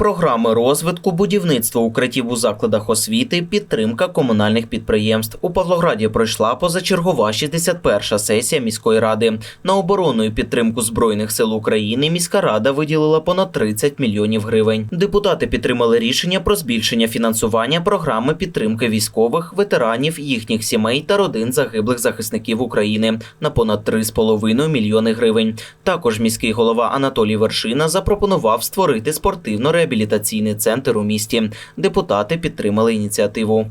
Програми розвитку, будівництво укриттів у закладах освіти, підтримка комунальних підприємств. У Павлограді пройшла позачергова 61-ша сесія міської ради. На оборону і підтримку збройних сил України міська рада виділила понад 30 мільйонів гривень. Депутати підтримали рішення про збільшення фінансування програми підтримки військових, ветеранів, їхніх сімей та родин загиблих захисників України на понад 3,5 мільйони гривень. Також міський голова Анатолій Вершина запропонував створити спортивно-реабілітаційний центр у місті. Депутати підтримали ініціативу.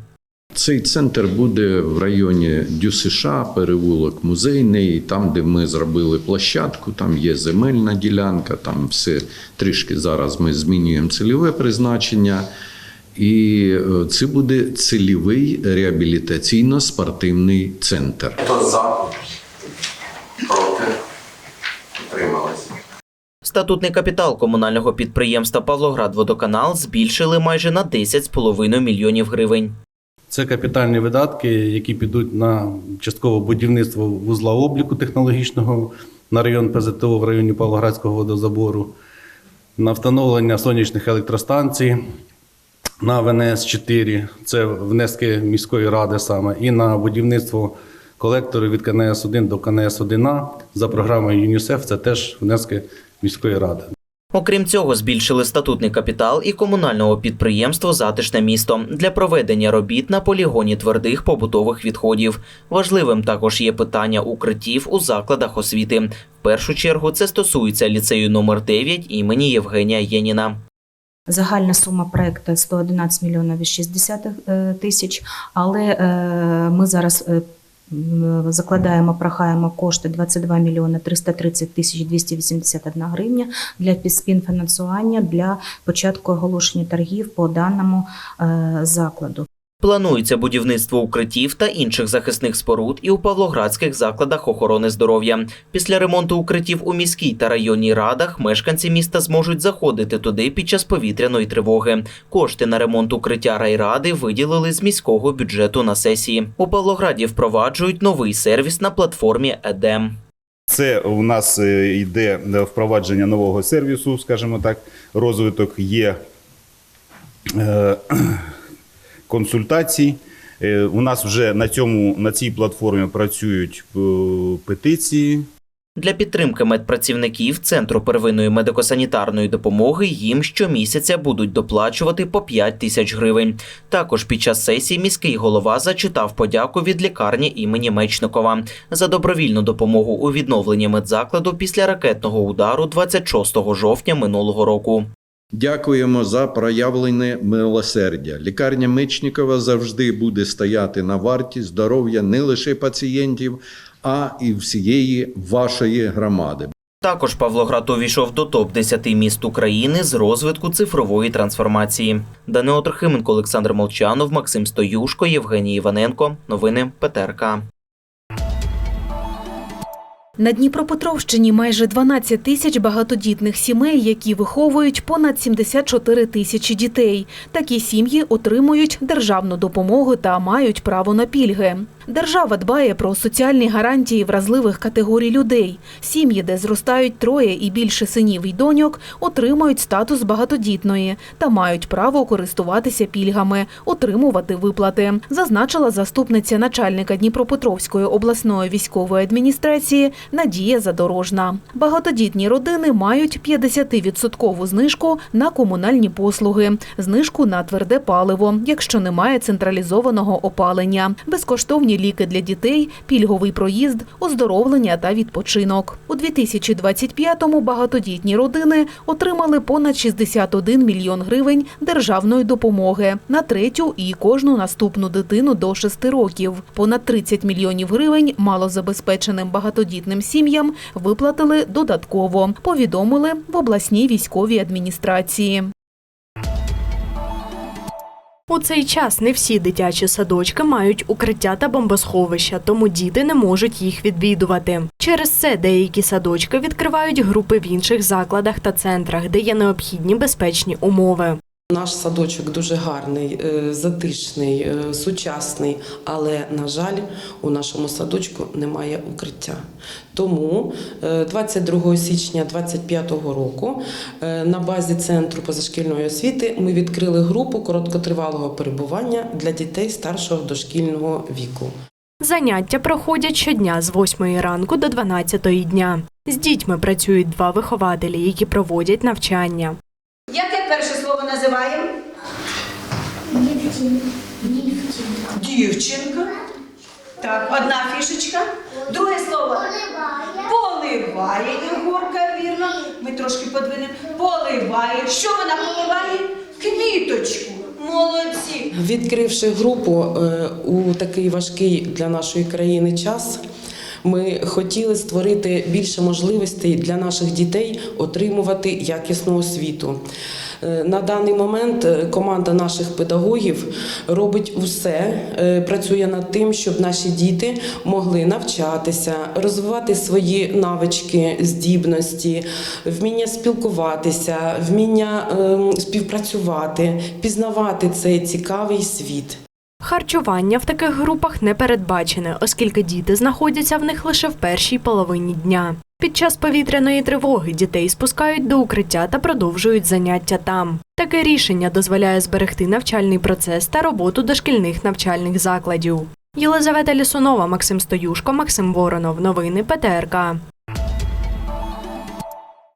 Цей центр буде в районі ДЮСШ, перевулок музейний, там, де ми зробили площадку, там є земельна ділянка, там все трішки зараз ми змінюємо цільове призначення. І е, це буде цільовий реабілітаційно-спортивний центр. Хто за? Статутний капітал комунального підприємства Павлоградводоканал збільшили майже на 10,5 мільйонів гривень. Це капітальні видатки, які підуть на часткове будівництво вузла обліку технологічного на район ПЗТО в районі Павлоградського водозабору, на встановлення сонячних електростанцій на ВНС-4, це внески міської ради саме, і на будівництво колекторів від КНС-1 до КНС-1А за програмою ЮНІСЕФ, це теж внески міської ради. Окрім цього, збільшили статутний капітал і комунального підприємства Затишне місто для проведення робіт на полігоні твердих побутових відходів. Важливим також є питання укриттів у закладах освіти. В першу чергу це стосується ліцею номер 9 імені Євгенія Єніна. Загальна сума проекту 111 мільйонів і 60 е, тисяч, але е, ми зараз е, закладаємо, прохаємо кошти 22 мільйони 330 тисяч 281 гривня для співфінансування для початку оголошення торгів по даному е, закладу. Планується будівництво укриттів та інших захисних споруд і у павлоградських закладах охорони здоров'я. Після ремонту укриттів у міській та районній радах мешканці міста зможуть заходити туди під час повітряної тривоги. Кошти на ремонт укриття райради виділили з міського бюджету на сесії. У Павлограді впроваджують новий сервіс на платформі ЕДЕМ. Це у нас е, йде впровадження нового сервісу, скажімо так, розвиток є е, консультацій. Е, У нас вже на цьому на цій платформі працюють е, петиції. Для підтримки медпрацівників Центру первинної медико-санітарної допомоги їм щомісяця будуть доплачувати по 5 тисяч гривень. Також під час сесії міський голова зачитав подяку від лікарні імені Мечникова за добровільну допомогу у відновленні медзакладу після ракетного удару 26 жовтня минулого року. Дякуємо за проявлене милосердя. Лікарня Мечникова завжди буде стояти на варті здоров'я не лише пацієнтів, а і всієї вашої громади. Також Павлоград увійшов до топ-10 міст України з розвитку цифрової трансформації. Данило Трохименко, Олександр Молчанов, Максим Стоюшко, Євгеній Іваненко. Новини ПТРК. На Дніпропетровщині майже 12 тисяч багатодітних сімей, які виховують понад 74 тисячі дітей. Такі сім'ї отримують державну допомогу та мають право на пільги. Держава дбає про соціальні гарантії вразливих категорій людей. Сім'ї, де зростають троє і більше синів і доньок, отримують статус багатодітної та мають право користуватися пільгами, отримувати виплати, зазначила заступниця начальника Дніпропетровської обласної військової адміністрації Надія Задорожна. Багатодітні родини мають 50% знижку на комунальні послуги, знижку на тверде паливо, якщо немає централізованого опалення, безкоштовні ліки для дітей, пільговий проїзд, оздоровлення та відпочинок. У 2025-му багатодітні родини отримали понад 61 мільйон гривень державної допомоги на третю і кожну наступну дитину до 6 років. Понад 30 мільйонів гривень малозабезпеченим багатодітним сім'ям виплатили додатково, повідомили в обласній військовій адміністрації. У цей час не всі дитячі садочки мають укриття та бомбосховища, тому діти не можуть їх відвідувати. Через це деякі садочки відкривають групи в інших закладах та центрах, де є необхідні безпечні умови. Наш садочок дуже гарний, е, затишний, е, сучасний, але, на жаль, у нашому садочку немає укриття. Тому е, 22 січня 2025 року е, на базі Центру позашкільної освіти ми відкрили групу короткотривалого перебування для дітей старшого дошкільного віку. Заняття проходять щодня з 8 ранку до 12 дня. З дітьми працюють два вихователі, які проводять навчання. Називаємо? Дівчинка. Так, одна фішечка. Друге слово. Поливає. Ігорка, вірно. Ми трошки подвинемо. Поливає. Що вона поливає? Квіточку. Молодці. Відкривши групу е, у такий важкий для нашої країни час, ми хотіли створити більше можливостей для наших дітей отримувати якісну освіту. Е, На даний момент е, команда наших педагогів робить усе, е, працює над тим, щоб наші діти могли навчатися, розвивати свої навички, здібності, вміння спілкуватися, вміння ем, співпрацювати, пізнавати цей цікавий світ. Харчування в таких групах не передбачене, оскільки діти знаходяться в них лише в першій половині дня. Під час повітряної тривоги дітей спускають до укриття та продовжують заняття там. Таке рішення дозволяє зберегти навчальний процес та роботу дошкільних навчальних закладів. Єлизавета Лісунова, Максим Стоюшко, Максим Воронов. Новини ПТРК.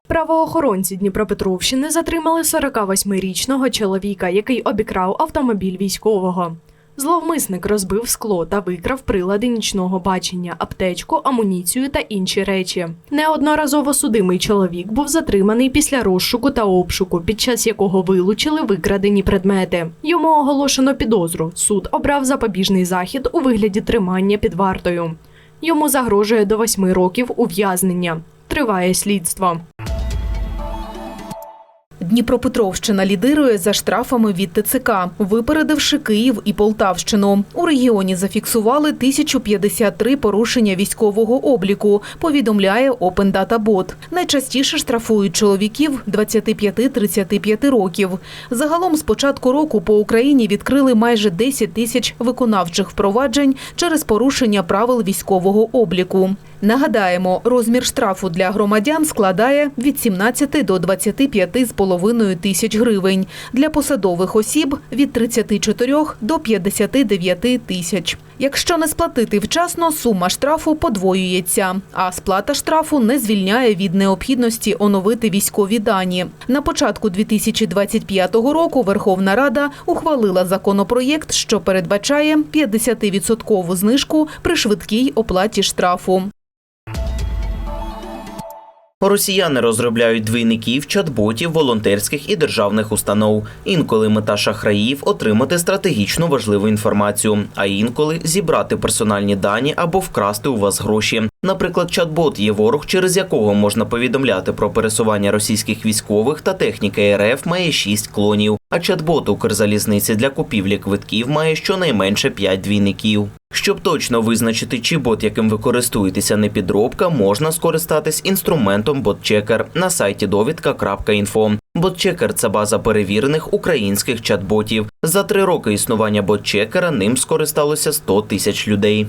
Правоохоронці Дніпропетровщини затримали 48-річного чоловіка, який обікрав автомобіль військового. Зловмисник розбив скло та викрав прилади нічного бачення, аптечку, амуніцію та інші речі. Неодноразово судимий чоловік був затриманий після розшуку та обшуку, під час якого вилучили викрадені предмети. Йому оголошено підозру. Суд обрав запобіжний захід у вигляді тримання під вартою. Йому загрожує до восьми років ув'язнення. Триває слідство. Дніпропетровщина лідирує за штрафами від ТЦК, випередивши Київ і Полтавщину. У регіоні зафіксували 1053 порушення військового обліку, повідомляє Open Data Bot. Найчастіше штрафують чоловіків 25-35 років. Загалом з початку року по Україні відкрили майже 10 тисяч виконавчих впроваджень через порушення правил військового обліку. Нагадаємо, розмір штрафу для громадян складає від 17 до 25,5 тисяч гривень. Для посадових осіб – від 34 до 59 тисяч. Якщо не сплатити вчасно, сума штрафу подвоюється, а сплата штрафу не звільняє від необхідності оновити військові дані. На початку 2025 року Верховна Рада ухвалила законопроєкт, що передбачає 50% знижку при швидкій оплаті штрафу. Росіяни розробляють двійників, чат-ботів, волонтерських і державних установ. Інколи мета шахраїв отримати стратегічно важливу інформацію, а інколи зібрати персональні дані або вкрасти у вас гроші. Наприклад, чат-бот є ворог, через якого можна повідомляти про пересування російських військових та техніки РФ має 6 клонів. А чат-бот Укрзалізниці для купівлі квитків має щонайменше 5 двійників. Щоб точно визначити, чи бот, яким ви користуєтеся, не підробка, можна скористатись інструментом BotChecker на сайті довідка.інфо. BotChecker – це база перевірених українських чат-ботів. За три роки існування BotChecker ним скористалося 100 тисяч людей.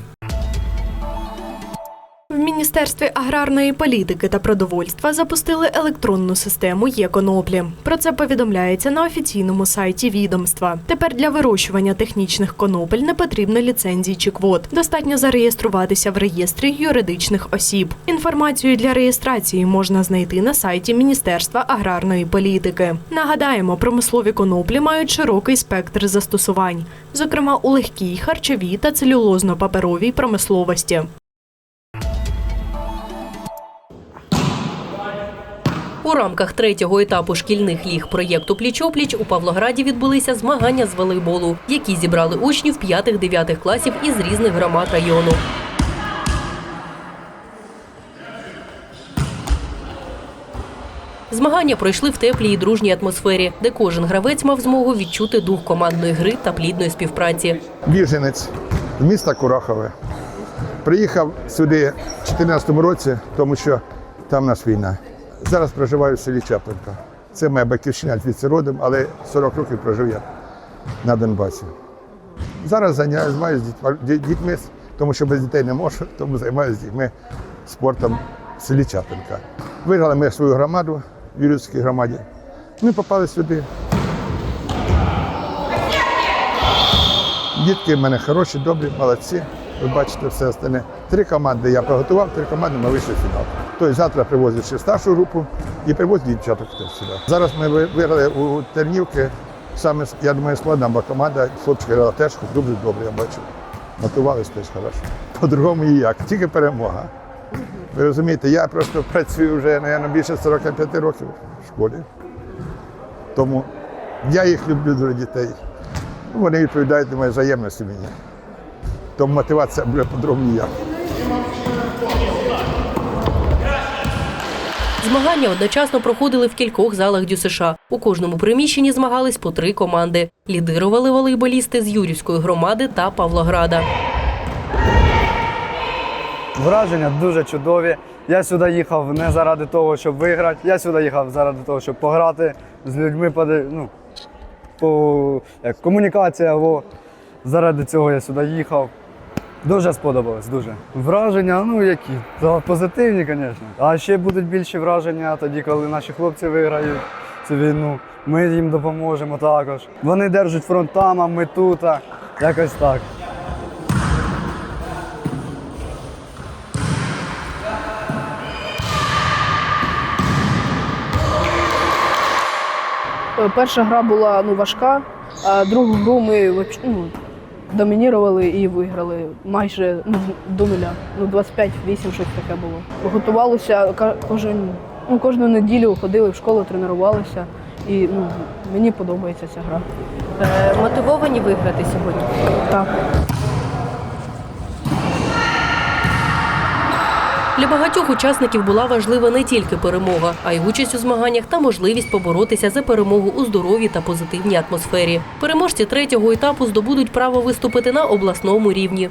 В Міністерстві аграрної політики та продовольства запустили електронну систему «Є-коноплі». Про це повідомляється на офіційному сайті відомства. Тепер для вирощування технічних конопель не потрібно ліцензій чи квот. Достатньо зареєструватися в реєстрі юридичних осіб. Інформацію для реєстрації можна знайти на сайті Міністерства аграрної політики. Нагадаємо, промислові коноплі мають широкий спектр застосувань, зокрема у легкій, харчовій та целюлозно-паперовій промисловості. У рамках третього етапу шкільних ліг проєкту Пліч-опліч у Павлограді відбулися змагання з волейболу, які зібрали учнів 5-9 класів із різних громад району. Змагання пройшли в теплій і дружній атмосфері, де кожен гравець мав змогу відчути дух командної гри та плідної співпраці. біженець з міста Курахове. Приїхав сюди в 2014 році, тому що там наша війна. Зараз проживаю в селі Чапленка. Це моя батьківщина звідси родом, але 40 років прожив я на Донбасі. Зараз займаюся дітьми- тому що без дітей не можу, тому займаюся дітьми спортом в селі Чапинка. Виграли ми свою громаду в Юрівській громаді. Ми попали сюди. Дітки в мене хороші, добрі, молодці. Ви бачите все остальне. Три команди я приготував, три команди ми вийшли в фінал. Тобто завтра привозять ще старшу групу і привозять дівчаток теж сюди. Зараз ми виграли у Тернівки. Саме, я думаю, складна була команда. Хлопчики грали теж дуже добре, я бачу. Готувалися теж хорошо. По-другому ніяк, тільки перемога. Ви розумієте, я просто працюю вже, мабуть, більше 45 років в школі. Тому я їх люблю дуже дітей. Ну, Вони відповідають мої взаємності мені. Тому мотивація буде по-другому ніяк. Змагання одночасно проходили в кількох залах ДЮСШ. У кожному приміщенні змагались по три команди. Лідирували волейболісти з Юрівської громади та Павлограда. Враження дуже чудові. Я сюди їхав не заради того, щоб виграти. Я сюди їхав заради того, щоб пограти з людьми, ну, по як, комунікація. Во. Заради цього я сюди їхав. Дуже сподобалось, дуже. Враження, ну які, та, позитивні, звісно. А ще будуть більші враження тоді, коли наші хлопці виграють цю війну. Ми їм допоможемо також. Вони держать фронт там, а ми тут. а Якось так. Е, Перша гра була ну, важка, а другу гру ми ну, домінірували і виграли майже ну, до нуля. Ну, 25-8 щось таке було. Готувалися кожен, ну, кожну неділю ходили в школу, тренувалися. І ну, мені подобається ця гра. Е, мотивовані виграти сьогодні. Так. Для багатьох учасників була важлива не тільки перемога, а й участь у змаганнях та можливість поборотися за перемогу у здоровій та позитивній атмосфері. Переможці третього етапу здобудуть право виступити на обласному рівні.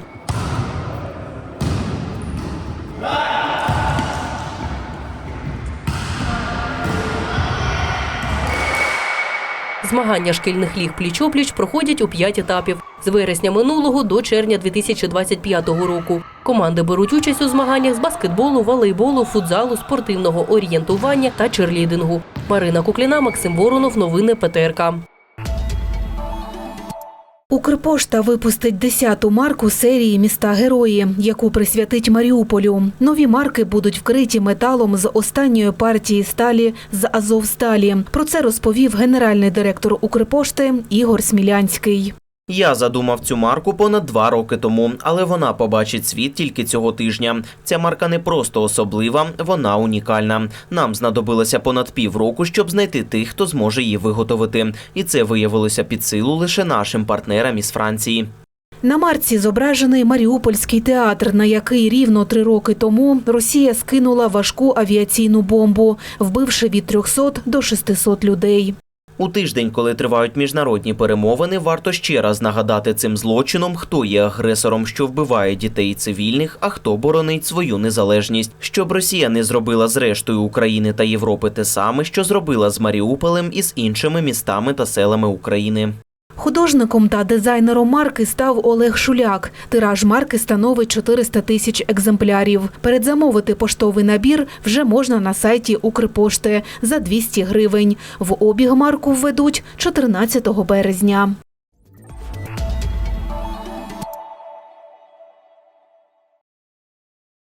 Змагання шкільних ліг пліч-опліч проходять у п'ять етапів з вересня минулого до червня 2025 року. Команди беруть участь у змаганнях з баскетболу, волейболу, футзалу, спортивного орієнтування та черлідингу. Марина Кукліна, Максим Воронов. Новини ПТРК. Укрпошта випустить 10-ту марку серії Міста Герої, яку присвятить Маріуполю. Нові марки будуть вкриті металом з останньої партії сталі з Азовсталі. Про це розповів генеральний директор Укрпошти Ігор Смілянський. Я задумав цю марку понад два роки тому, але вона побачить світ тільки цього тижня. Ця марка не просто особлива, вона унікальна. Нам знадобилося понад півроку, щоб знайти тих, хто зможе її виготовити. І це виявилося під силу лише нашим партнерам із Франції. На марці зображений Маріупольський театр, на який рівно три роки тому Росія скинула важку авіаційну бомбу, вбивши від 300 до 600 людей. У тиждень, коли тривають міжнародні перемовини, варто ще раз нагадати цим злочином, хто є агресором, що вбиває дітей цивільних, а хто боронить свою незалежність, щоб Росія не зробила з рештою України та Європи те саме, що зробила з Маріуполем і з іншими містами та селами України. Художником та дизайнером марки став Олег Шуляк. Тираж марки становить 400 тисяч екземплярів. Передзамовити поштовий набір вже можна на сайті Укрпошти за 200 гривень. В обіг марку введуть 14 березня.